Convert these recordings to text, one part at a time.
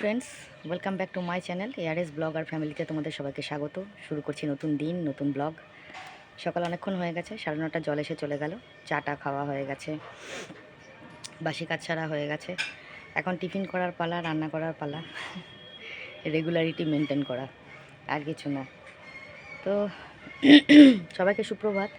Friends welcome back to my channel ARS blog আর ফ্যামিলিতে তোমাদের সবাইকে স্বাগত। শুরু করছি নতুন দিন, নতুন ব্লগ সকাল অনেকক্ষণ হয়ে গেছে, সাড়ে নটা জল এসে চলে গেল, চাটা খাওয়া হয়ে গেছে, বাসি কাজ ছাড়া হয়ে গেছে। এখন টিফিন করার পালা, রান্না করার পালা রেগুলারিটি মেনটেন করা, আর কিছু না। তো সবাইকে সুপ্রভাত।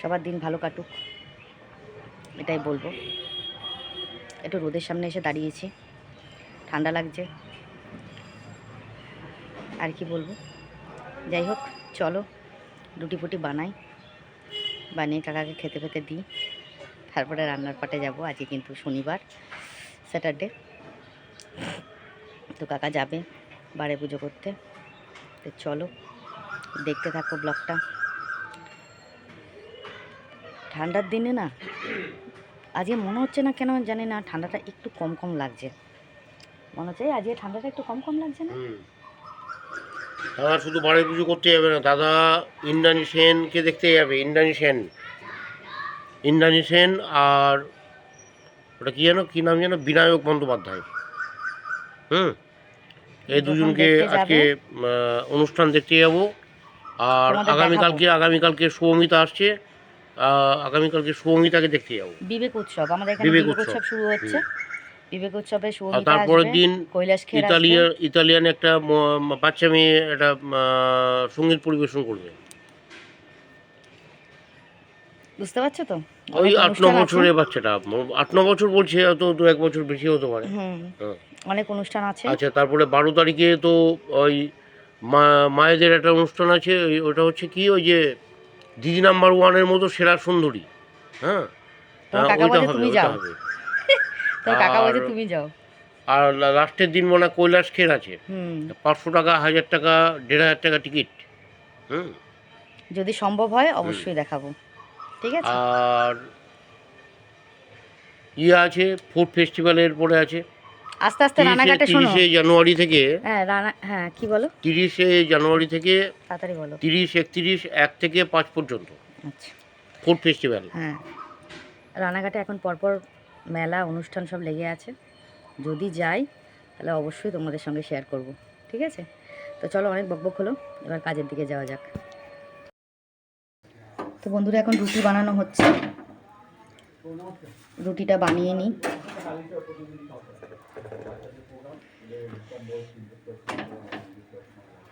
সবার দিন ভালো কাটুক, এটাই বলব। একটু রোদের সামনে এসে দাঁড়িয়েছি। ঠান্ডা লাগছে। আর কি বলব? যাই হোক, চলো, রুটি ফুটি বানাই। বানিয়ে কাকাকে খেতে খেতে দিই। তারপরে রান্নার পাটে যাব। আজকে কিন্তু শনিবার, স্যাটারডে। তো কাকা যাবে বারে পুজো করতে। তো চলো, দেখতে থাকো ব্লগটা। ঠান্ডার দিনে না, আজকে মনে হচ্ছে না কেন জানি না, ঠান্ডাটা একটু কম কম লাগছে। মনে হচ্ছে আজকে ঠান্ডাটা একটু কম কম লাগছে না? দাদা শুধু বাড়ি পুজো করতে যাবে না। দাদা ইন্দ্রাণী সেনকে দেখতে যাবে ইন্দ্রাণী সেন। ইন্দ্রাণী সেন আর ওটা কি যেন কি নাম যেন? বিনায়ক বন্দ্যোপাধ্যায়। হুম? এই দুজনকে আজকে অনুষ্ঠান দেখতে যাব। আর আগামীকালকে আগামীকালকে সৌমিতা আসছে। আগামীকালকে সৌমিতাকে দেখতে যাব। বিবেক উৎসব। আমাদের এখানে বিবেক। উৎসব। শুরু হচ্ছে। বিবেক উৎসবে সুমিতা তারপরের দিন কৈলাস খের ইতালিয়ান ইতালিয়ান একটা বাচ্চা মেয়ে একটা সংগীত পরিবেশন করবে। বুঝতে পারছ তো? ওই আট ন বছরের বাচ্চাটা আট ন বছর বলছে হয়তো দু এক বছর বেশি হতে পারে। হ্যাঁ। অনেক অনুষ্ঠান আছে। আচ্ছা তারপরে বারো তারিখে তো ওই মায়েদের একটা অনুষ্ঠান আছে ওটা হচ্ছে কি ওই যে দিদি নাম্বার ওয়ানের মতো সেরা সুন্দরী। হ্যাঁ? হ্যাঁ, ওইটা হবে ওইটা হবে। তো কাকা বলছে তুমি যাও। আর লাস্টের দিন মনে কৈলাস খের আছে। হুম। পাঁচশো টাকা হাজার টাকা দেড় হাজার টাকা টিকিট। হুম। যদি সম্ভব হয় অবশ্যই দেখাবো। ঠিক আছে? আর ইয়ে আছে ফুড ফেস্টিভ্যালের পরে আছে। আস্তে আস্তে রানাঘাটে শোনো। তিরিশে জানুয়ারি থেকে হ্যাঁ রানা হ্যাঁ কি বলো? তিরিশে জানুয়ারি থেকে তাড়াতাড়ি বলো। তিরিশ একত্রিশ এক থেকে পাঁচ পর্যন্ত। আচ্ছা। ফুড ফেস্টিভ্যাল হ্যাঁ। রানাঘাটে এখন পরপর মেলা, অনুষ্ঠান সব লেগে আছে। যদি যাই, তাহলে অবশ্যই তোমাদের সঙ্গে শেয়ার করব, ঠিক আছে? তো চলো, অনেক বকবক হলো, এবার কাজের দিকে যাওয়া যাক। তো বন্ধুরা, এখন রুটি বানানো হচ্ছে। রুটিটা বানিয়ে নিই।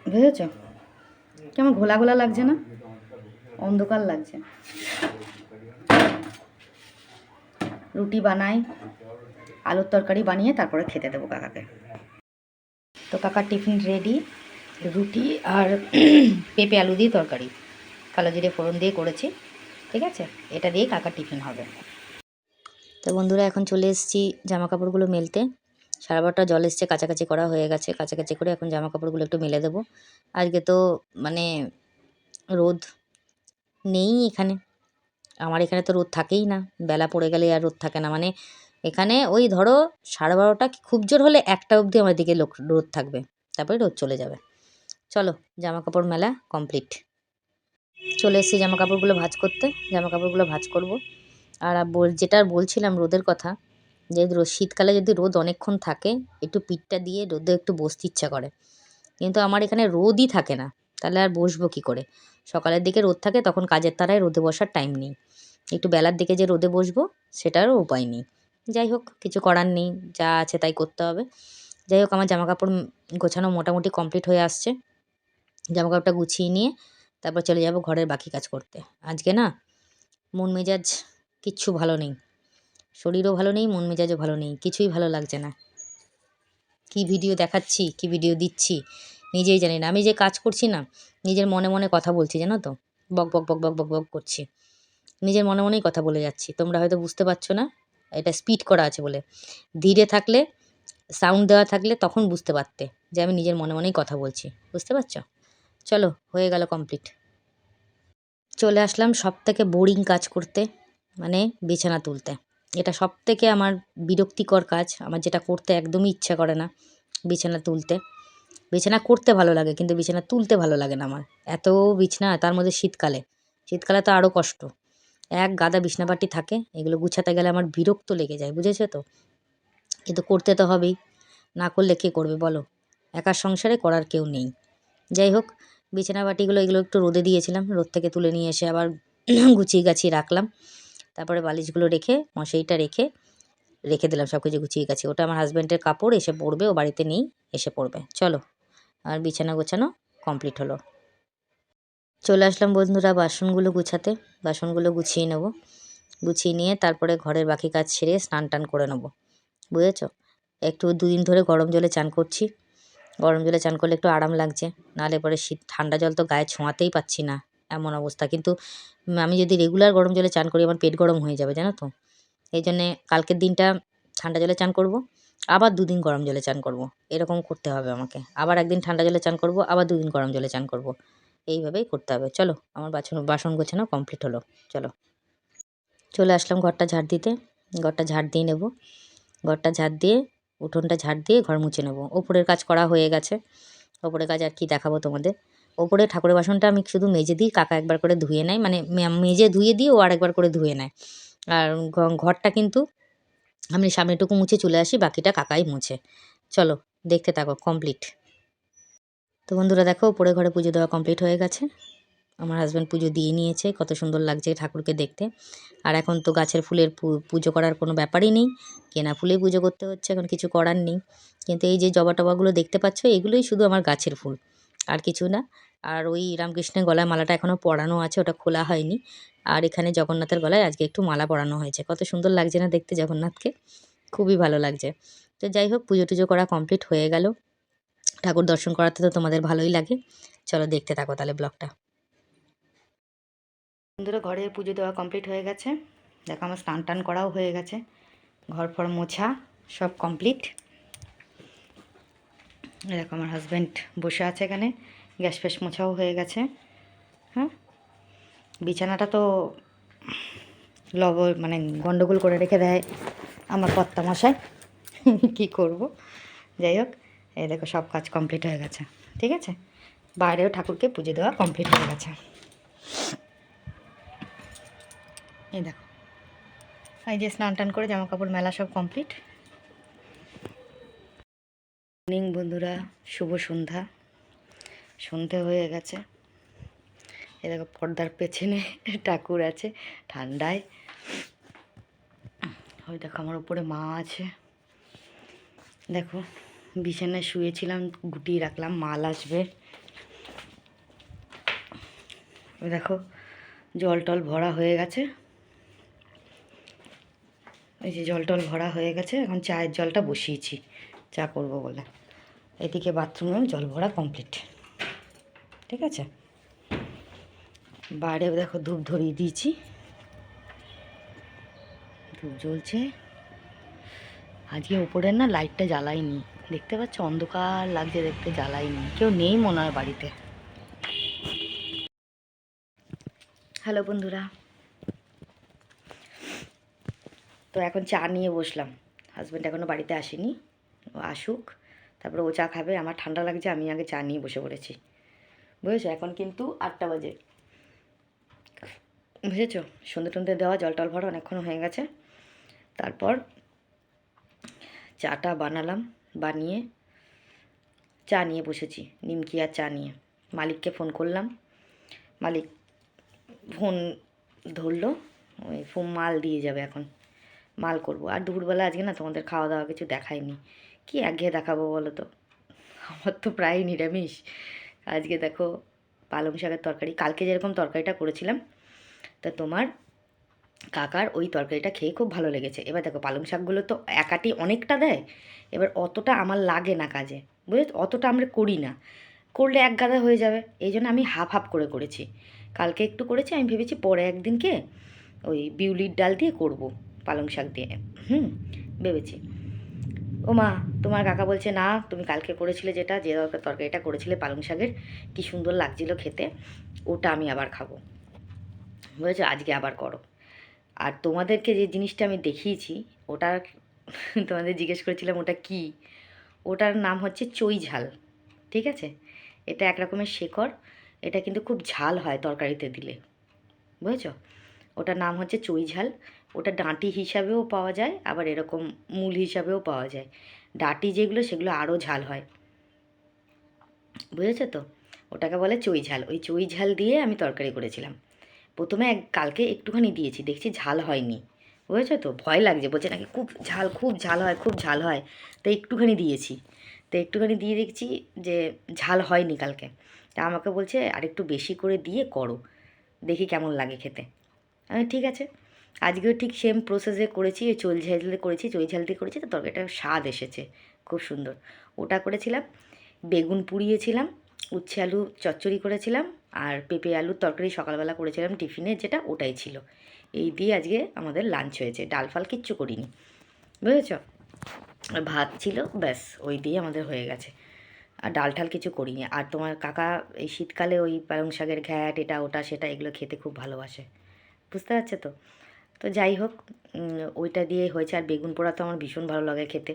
বুঝেছ? কেমন ঘোলা ঘোলা লাগছে না? অন্ধকার লাগছে। রুটি বানাই, আলুর তরকারি বানিয়ে তারপরে খেতে দেবো কাকাকে। তো কাকার টিফিন রেডি রুটি আর পেঁপে আলু দিয়ে তরকারি। কালো জিরে ফোড়ন দিয়ে করেছি, ঠিক আছে? এটা দিয়ে কাকার টিফিন হবে। তো বন্ধুরা, এখন চলে এসেছি জামা কাপড়গুলো মেলতে। সারা বারোটা জল এসছে কাছাকাছি করা হয়ে গেছে। কাছাকাছি করে এখন জামা কাপড়গুলো একটু মেলে দেবো। আজকে তো মানে রোদ নেই এখানে। আমার এখানে তো রোদ থাকেই না, বেলা পড়ে গেলে আর রোদ থাকে না। মানে এখানে ওই ধরো সাড়ে বারোটা খুব জোর হলে একটা অবধি আমার দিকে লোক রোদ থাকবে, তারপরে রোদ চলে যাবে। চলো জামা কাপড় মেলা কমপ্লিট। চলে এসেছি জামা কাপড়গুলো ভাঁজ করতে জামা কাপড়গুলো ভাঁজ করব। আর যেটা বলছিলাম রোদের কথা, যে শীতকালে যদি রোদ অনেকক্ষণ থাকে, একটু পিঠটা দিয়ে রোদে একটু বসতে ইচ্ছা করে। কিন্তু আমার এখানে রোদই থাকে না। তাহলে আর বসবো কী করে? সকালের দিকে রোদ থাকে, তখন কাজের তারায় রোদে বসার টাইম নেই। একটু বেলার দিকে যে রোদে বসবো, সেটারও উপায় নেই। যাই হোক, কিছু করার নেই, যা আছে তাই করতে হবে। যাই হোক, আমার জামা কাপড় গোছানো মোটামুটি কমপ্লিট হয়ে আসছে। জামা কাপড়টা গুছিয়ে নিয়ে তারপর চলে যাব ঘরের বাকি কাজ করতে। আজকে না, মন মেজাজ কিচ্ছু ভালো নেই। শরীরও ভালো নেই, মন মেজাজও ভালো নেই, কিছুই ভালো লাগছে না। কি ভিডিও দেখাচ্ছি, কি ভিডিও দিচ্ছি নিজেই জানি না। আমি যে কাজ করছি না, নিজের মনে মনে কথা বলছি, জানো তো? বক বক বক বক বক বক করছি। নিজের মনে মনেই কথা বলে যাচ্ছি। তোমরা হয়তো বুঝতে পারছ না, এটা স্পিড করা আছে বলে। ধীরে থাকলে সাউন্ড দেওয়া থাকলে তখন বুঝতে পারতে যে আমি নিজের মনে মনেই কথা বলছি। বুঝতে পারছ? চলো, হয়ে গেল কমপ্লিট চলে আসলাম সব থেকে বোরিং কাজ করতে মানে বিছানা তুলতে। এটা সব থেকে আমার বিরক্তিকর কাজ। আমার যেটা করতে একদমই ইচ্ছা করে না, বিছানা তুলতে। বিছানা করতে ভালো লাগে, কিন্তু বিছানা তুলতে ভালো লাগে না আমার। এত বিছানা, তার মধ্যে শীতকালে। শীতকালে তো আরও কষ্ট। এক গাদা বিছনাপাটি থাকে, এগুলো গুছাতে গেলে আমার বিরক্ত লেগে যায়, বুঝেছ তো? কিন্তু করতে তো হবেই। না করলে কে করবে বলো? একার সংসারে করার কেউ নেই। যাই হোক, বিছানা বাটিগুলো, এগুলো একটু রোদে দিয়েছিলাম, রোদ থেকে তুলে নিয়ে এসে আবার গুছিয়ে গাছিয়ে রাখলাম। তারপরে বালিশগুলো রেখে, মশারিটা রেখে রেখে দিলাম, সব কিছু গুছিয়ে গাছিয়ে ওটা আমার হাজব্যান্ডের কাপড়, এসে পড়বে ও বাড়িতে নেই, এসে পড়বে চলো, আর বিছানা গোছানো কমপ্লিট হলো। চলে আসলাম বন্ধুরা বাসনগুলো গুছাতে। বাসনগুলো গুছিয়ে নেব। গুছিয়ে নিয়ে তারপরে ঘরের বাকি কাজ সেরে স্নান টান করে নেব। বুঝেছ? একটু দুদিন ধরে গরম জলে চান করছি। গরম জলে চান করলে একটু আরাম লাগছে। নাহলে পরে শীত, ঠান্ডা জল তো গায়ে ছোঁয়াতেই পাচ্ছি না। এমন অবস্থা। কিন্তু আমি যদি রেগুলার গরম জলে চান করি, আমার পেট গরম হয়ে যাবে, জানো তো? এই জন্যে কালকের দিনটা ঠান্ডা জলে চান করব, আবার দুদিন গরম জলে চান করব। এরকম করতে হবে আমাকে। আবার একদিন ঠান্ডা জলে চান করব, আবার দুদিন গরম জলে চান করব। এইভাবেই করতে হবে। চলো, আমার বাসন বাসন গোছানো কমপ্লিট হলো। চলো। চলে আসলাম ঘরটা ঝাড় দিতে। ঘরটা ঝাড় দিয়ে নেব। ঘরটা ঝাড় দিয়ে, উঠোনটা ঝাড় দিয়ে ঘর মুছে নেব। ওপরের কাজ করা হয়ে গেছে। ওপরের কাজ আর কি দেখাবো তোমাদের। ওপরে ঠাকুরের বাসনটা আমি শুধু মেজে দিই, কাকা একবার করে ধুয়ে নেয়। মানে মেজে ধুয়ে দিয়ে ও আর একবার করে ধুয়ে নেয়। আর ঘরটা কিন্তু আমি সামনেটুকু মুছে চলে আসি, বাকিটা কাকাই মুছে। চলো, দেখতে থাকো কমপ্লিট তো বন্ধুরা দেখো, উপরে ঘরে পুজো দেওয়া কমপ্লিট হয়ে গেছে। আমার হাজব্যান্ড পুজো দিয়ে নিয়েছে, কত সুন্দর লাগছে ঠাকুরকে দেখতে। আর এখন তো গাছের ফুলের পুজো করার কোনো ব্যাপারই নেই। কেনা ফুলেই পুজো করতে হচ্ছে, এখন কিছু করার নেই। কিন্তু এই যে জবা টবাগুলো দেখতে পাচ্ছ, এগুলোই শুধু আমার গাছের ফুল, আর কিছু না। আর ওই রামকৃষ্ণের গলায় মালাটা এখনও পরানো আছে, ওটা খোলা হয়নি। আর এখানে জগন্নাথের গলায় আজকে একটু মালা পরানো হয়েছে। কত সুন্দর লাগছে না দেখতে জগন্নাথকে? খুবই ভালো লাগছে। তো যাই হোক, পুজো টুজো করা কমপ্লিট হয়ে গেল। ঠাকুর দর্শন করাতে তো তোমাদের ভালোই লাগে। চলো দেখতে থাকো তাহলে ব্লগটা। বন্ধুরা, ঘরে পুজো দেওয়া কমপ্লিট হয়ে গেছে। দেখো আমার স্নান টান করাও হয়ে গেছে। ঘর ফর মোছা, সব কমপ্লিট দেখো আমার হাজব্যান্ড বসে আছে এখানে। গ্যাস ফ্যাস মোছাও হয়ে গেছে। হ্যাঁ? বিছানাটা তো লব মানে গন্ডগোল করে রেখে দেয় আমার কর্তা মশাই কী করব? যাই হোক, এই দেখো সব কাজ কমপ্লিট হয়ে গেছে, ঠিক আছে? বাইরেও ঠাকুরকে পুজো দেওয়া কমপ্লিট হয়ে গেছে। এই দেখো, এই যে স্নান টান করে জামা কাপড় মেলা সব কমপ্লিট মর্নিং বন্ধুরা, শুভ সন্ধ্যা। সন্ধে হয়ে গেছে। এই দেখো পর্দার পেছনে ঠাকুর আছে, ঠান্ডায়। ওই দেখো আমার উপরে মা আছে। দেখো, বিছানায় শুয়েছিলাম, গুটিয়ে রাখলাম, মাল আসবে। দেখো, জল টল ভরা হয়ে গেছে। এই যে জল টল ভরা হয়ে গেছে, এখন চায়ের জলটা বসিয়েছি, চা করব বলে। এদিকে বাথরুমেও জল ভরা কমপ্লিট ঠিক আছে? বাইরে দেখো ধূপ ধরিয়ে দিয়েছি। ধূপ জ্বলছে। আজকে উপরের না লাইটটা জ্বালাইনি। দেখতে পাচ্ছ? অন্ধকার লাগছে, দেখতে জ্বালাইনি। কেউ নেই মনে হয় বাড়িতে। হ্যালো বন্ধুরা। তো এখন চা নিয়ে বসলাম। হাজব্যান্ড এখনও বাড়িতে আসেনি। ও আসুক। তারপরে ও চা খাবে। আমার ঠান্ডা লাগছে, আমি আগে চা নিয়ে বসে পড়েছি। বুঝেছ? এখন কিন্তু আটটা বাজে। বুঝেছ? সন্ধে টন্ধে দেওয়া, জল টল ভরা অনেকক্ষণ হয়ে গেছে। তারপর চাটা বানালাম, বানিয়ে চা নিয়ে বসেছি, নিমকি আর চা নিয়ে। মালিককে ফোন করলাম। মালিক ফোন ধরলো, ওই ফোন মাল দিয়ে যাবে এখন। মাল করব। আর দুপুরবেলা আজকে না তোমাদের খাওয়া দাওয়া কিছু দেখায়নি কি একঘেয়ে দেখাবো বলো তো? আমার তো প্রায় নিরামিষ। আজকে দেখো পালং শাকের তরকারি। কালকে যেরকম তরকারিটা করেছিলাম তা তোমার কাকার ওই তরকারিটা খেয়ে খুব ভালো লেগেছে। এবার দেখো পালং শাকগুলো তো একাটি অনেকটা দেয়, এবার অতটা আমার লাগে না কাজে। বুঝেছ? অতটা আমরা করি না। করলে এক গাদা হয়ে যাবে। এই জন্য আমি হাফ হাফ করে করেছি। কালকে একটু করেছি, আমি ভেবেছি পরে একদিনকে ওই বিউলির ডাল দিয়ে করব পালং শাক দিয়ে। হুম, ভেবেছি। ও মা, তোমার কাকা বলছে, না, তুমি কালকে করেছিলে যেটা, যে তরকারিটা করেছিলে পালং শাকের, কি সুন্দর লাগছিল খেতে, ওটা আমি আবার খাব। বুঝেছ আজকে আবার করো। আর তোমাদেরকে যে জিনিসটা আমি দেখিয়েছি, ওটা তোমাদের জিজ্ঞেস করেছিলাম ওটা কি? ওটার নাম হচ্ছে চই ঝাল, ঠিক আছে? এটা এক রকমের শেকড়, এটা কিন্তু খুব ঝাল হয় তরকারিতে দিলে, বুঝেছ? ওটার নাম হচ্ছে চই ঝাল, ওটা ডাঁটি হিসাবেও পাওয়া যায়, আবার এরকম মূল হিসাবেও পাওয়া যায়। ডাটি যেগুলো, সেগুলো আরও ঝাল হয়, বুঝেছ তো? ওটাকে বলে চই ঝাল। ওই চই ঝাল দিয়ে আমি তরকারি করেছিলাম। প্রথমে এক কালকে একটুখানি দিয়েছি, দেখছি ঝাল হয়নি। বুঝেছ তো? ভয় লাগছে, বলছে নাকি খুব ঝাল খুব ঝাল হয়, খুব ঝাল হয়। তো একটুখানি দিয়েছি। তো একটুখানি দিয়ে দেখছি যে ঝাল হয়নি কালকে। তা আমাকে বলছে আর একটু বেশি করে দিয়ে করো, দেখি কেমন লাগে খেতে। আমি, ঠিক আছে। আজকেও ঠিক সেম প্রসেসে করেছি চল ঝাল করেছি চই ঝাল দিয়ে করেছি, তো তরকারিটা স্বাদ এসেছে, খুব সুন্দর। ওটা করেছিলাম, বেগুন পুড়িয়েছিলাম উচ্ছে আলু চচ্চড়ি করেছিলাম আর পেঁপে আলুর তরকারি সকালবেলা করেছিলাম টিফিনে, যেটা ওটাই ছিল। এই দিয়ে আজকে আমাদের লাঞ্চ হয়েছে। ডাল ফাল কিচ্ছু করিনি। বুঝেছ? আর ভাত ছিল, ব্যাস, ওই দিয়ে আমাদের হয়ে গেছে। আর ডাল ঠাল কিছু করিনি। আর তোমার কাকা এই শীতকালে ওই পালং শাকের ঘ্যাট, এটা ওটা সেটা এগুলো খেতে খুব ভালোবাসে। বুঝতে পারছ তো? তো যাই হোক ওইটা দিয়ে হয়েছে। আর বেগুন পোড়া তো আমার ভীষণ ভালো লাগে খেতে।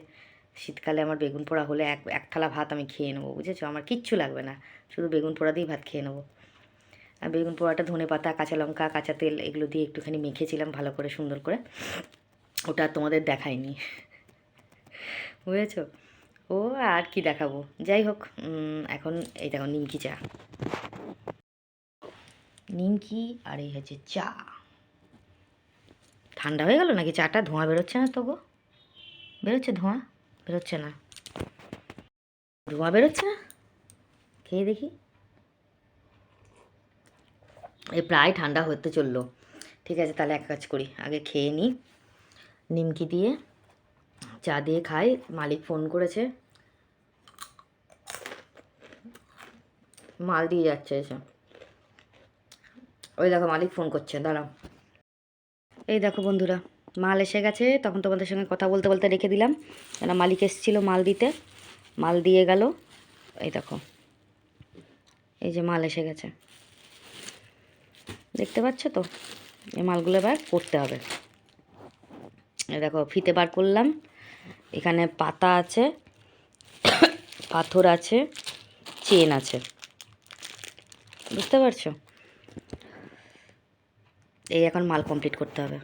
শীতকালে আমার বেগুন পোড়া হলে এক এক থালা ভাত আমি খেয়ে নেব, বুঝেছ? আমার কিচ্ছু লাগবে না, শুধু বেগুন পোড়া দিয়েই ভাত খেয়ে নেব। আর বেগুন পোড়াটা ধনে পাতা, কাঁচা লঙ্কা, কাঁচা তেল এগুলো দিয়ে একটুখানি মেখেছিলাম ভালো করে, সুন্দর করে। ওটা তোমাদের দেখায়নি বুঝেছ? ও, আর কি দেখাবো? যাই হোক এখন এই দেখো নিমকি চা। নিমকি আর এই হচ্ছে চা। ঠান্ডা হয়ে গেল নাকি? চাটা ধোঁয়া বেরোচ্ছে না তবু বেরোচ্ছে ধোঁয়া? বেরোচ্ছে না। ধোঁয়া বেরোচ্ছে না? খেয়ে দেখি। এই প্রায় ঠান্ডা হতে চলল। ঠিক আছে, তাহলে এক কাজ করি। আগে খেয়ে নিই। নিমকি দিয়ে চা দিয়ে খাই। মালিক ফোন করেছে। মাল দিয়ে যাচ্ছে এসে। ওই দেখো মালিক ফোন করছে, দাঁড়াও। এই দেখো বন্ধুরা। মাল এসে গেছে, তখন তোমাদের সঙ্গে কথা বলতে বলতে রেখে দিলাম। কেন মালিক এসেছিল মাল দিতে, মাল দিয়ে গেল। এই দেখো, এই যে মাল এসে গেছে। দেখতে পাচ্ছ তো? এই মালগুলো এবার করতে হবে। দেখো, ফিতে বার করলাম। এখানে পাতা আছে, পাথর আছে, চেন আছে। বুঝতে পারছ? এই এখন মাল কমপ্লিট করতে হবে।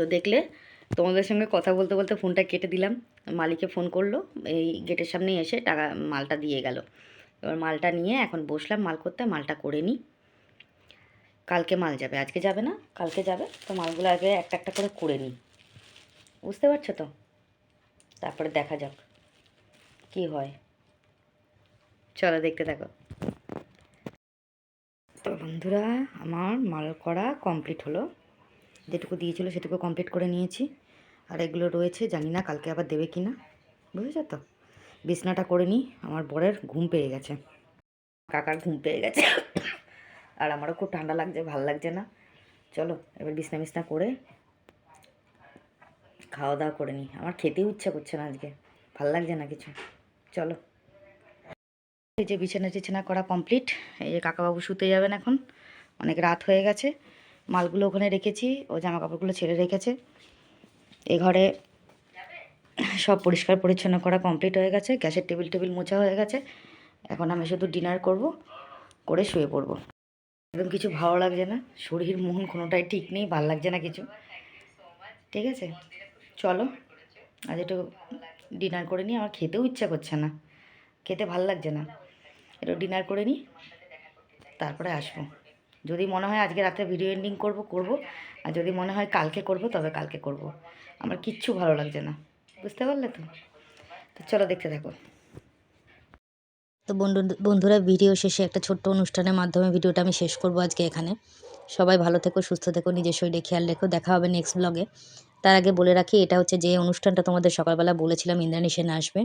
তো দেখলে তোমাদের সঙ্গে কথা বলতে বলতে ফোনটা কেটে দিলাম। মালিকে ফোন করল, এই গেটের সামনে এসে টাকা, মালটা দিয়ে গেল। এবার মালটা নিয়ে এখন বসলাম মাল করতে, মালটা করে নিই। কালকে মাল যাবে, আজকে যাবে না, কালকে যাবে। তো মালগুলো আগে একটা একটা করে করে নিই। বুঝতে পারছ তো? তারপরে দেখা যাক কি হয়। চলো দেখতে থাকো। তো বন্ধুরা, আমার মাল করা কমপ্লিট হলো। যেটুকু দিয়েছিল সেটুকু কমপ্লিট করে নিয়েছি। আর এগুলো রয়েছে, জানি না কালকে আবার দেবে কি না, বুঝেছ তো? বিছনাটা করে নিই, আমার বরের ঘুম পেয়ে গেছে। কাকার ঘুম পেয়ে গেছে। আর আমারও খুব ঠান্ডা লাগছে, ভালো লাগছে না। চলো, এবার বিছনা বিছনা করে খাওয়া দাওয়া করে নিই। আমার খেতেও ইচ্ছা করছে না আজকে, ভালো লাগছে না কিছু। চলো। এই যে বিছানা টিছানা করা কমপ্লিট এই যে কাকাবাবু শুতে যাবেন এখন, অনেক রাত হয়ে গেছে। মালগুলো ওখানে রেখেছি, ও জামা কাপড়গুলো ছেড়ে রেখেছে। এ ঘরে সব পরিষ্কার পরিচ্ছন্ন করা কমপ্লিট হয়ে গেছে, গ্যাসের টেবিল টেবিল মোছা হয়ে গেছে। এখন আমি শুধু ডিনার করব, করে শুয়ে পড়ব। একদম কিছু ভালো লাগছে না, শরীর মন কোনোটাই ঠিক নেই, ভালো লাগছে না কিছু। ঠিক আছে, চলো, আজ একটু ডিনার করে নিই, আমার খেতেও ইচ্ছা করছে না, খেতে ভালো লাগছে না। একটু ডিনার করে নিই, তারপরে আসব। যদি মনে হয় আজকে রাতে ভিডিও এন্ডিং করব করব। আর যদি মনে হয় কালকে করব, তবে কালকে করব। আমার কিচ্ছু ভালো লাগছে না। বুঝতে পারলে তো? তো চলো দেখতে থাকো। তো বন্ধু, বন্ধুরা ভিডিও শেষে একটা ছোট্ট অনুষ্ঠানের মাধ্যমে ভিডিওটা আমি শেষ করব আজকে এখানে। সবাই ভালো থেকো, সুস্থ থেকো, নিজের শরীরে খেয়াল রেখো। দেখা হবে নেক্সট ব্লগে তার আগে বলে রাখি, এটা হচ্ছে যে অনুষ্ঠানটা তোমাদের সকালবেলা বলেছিলাম, ইন্দ্রাণী সেন আসবে।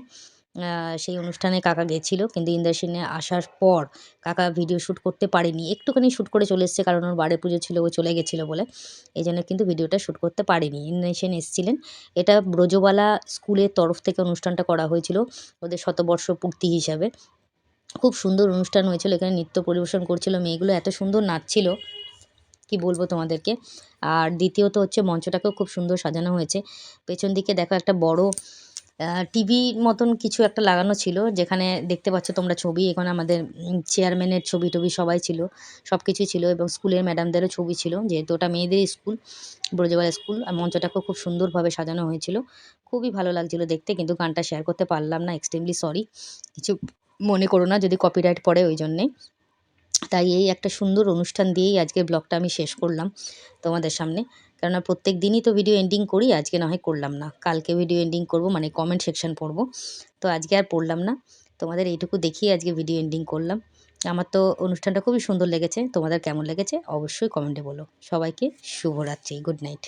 সেই অনুষ্ঠানে কাকা গেছিল। কিন্তু ইন্দ্রাণী সেনে আসার পর কাকা ভিডিও শ্যুট করতে পারেনি। একটুখানি শ্যুট করে চলে এসেছে কারণ ওর বাড়ি পুজো ছিল, ও চলে গেছিল বলে। এই জন্য কিন্তু ভিডিওটা শ্যুট করতে পারেনি। ইন্দ্রাণী সেন এসেছিলেন। এটা ব্রজবালা স্কুলের তরফ থেকে অনুষ্ঠানটা করা হয়েছিল ওদের শতবর্ষ পূর্তি হিসাবে। খুব সুন্দর অনুষ্ঠান হয়েছিল। এখানে নৃত্য পরিবেশন করছিল। মেয়েগুলো এত সুন্দর নাচছিল। কি বলব তোমাদেরকে? আর দ্বিতীয়ত হচ্ছে মঞ্চটাকেও খুব সুন্দর সাজানো হয়েছে। পেছন দিকে দেখো একটা বড় টিভির মতন কিছু একটা লাগানো ছিল, যেখানে দেখতে পাচ্ছ তোমরা ছবি, এখানে আমাদের চেয়ারম্যানের ছবি টবি সবাই ছিল সব কিছুই ছিল এবং স্কুলের ম্যাডামদেরও ছবি ছিল, যেহেতু ওটা মেয়েদের স্কুল ব্রজবালা স্কুল, আর মঞ্চটাকেও খুব সুন্দরভাবে সাজানো হয়েছিল। খুবই ভালো লাগছিল দেখতে, কিন্তু গানটা শেয়ার করতে পারলাম না এক্সট্রিমলি সরি কিছু মনে করো না, যদি কপিরাইট পড়ে ওই জন্যে। তাই এই একটা সুন্দর অনুষ্ঠান দিয়েই আজকে ব্লগটা আমি শেষ করলাম তোমাদের সামনে। কেননা প্রত্যেক দিনই তো ভিডিও এন্ডিং করি, আজকে না হয় করলাম না। কালকে ভিডিও এন্ডিং করব মানে কমেন্ট সেকশন পড়ব। তো আজকে আর পড়লাম না। তোমাদের এইটুকু দেখিয়ে আজকে ভিডিও এন্ডিং করলাম। আমার তো অনুষ্ঠানটা খুবই সুন্দর লেগেছে। তোমাদের কেমন লেগেছে? অবশ্যই কমেন্টে বলো। সবাইকে শুভরাত্রি। Good night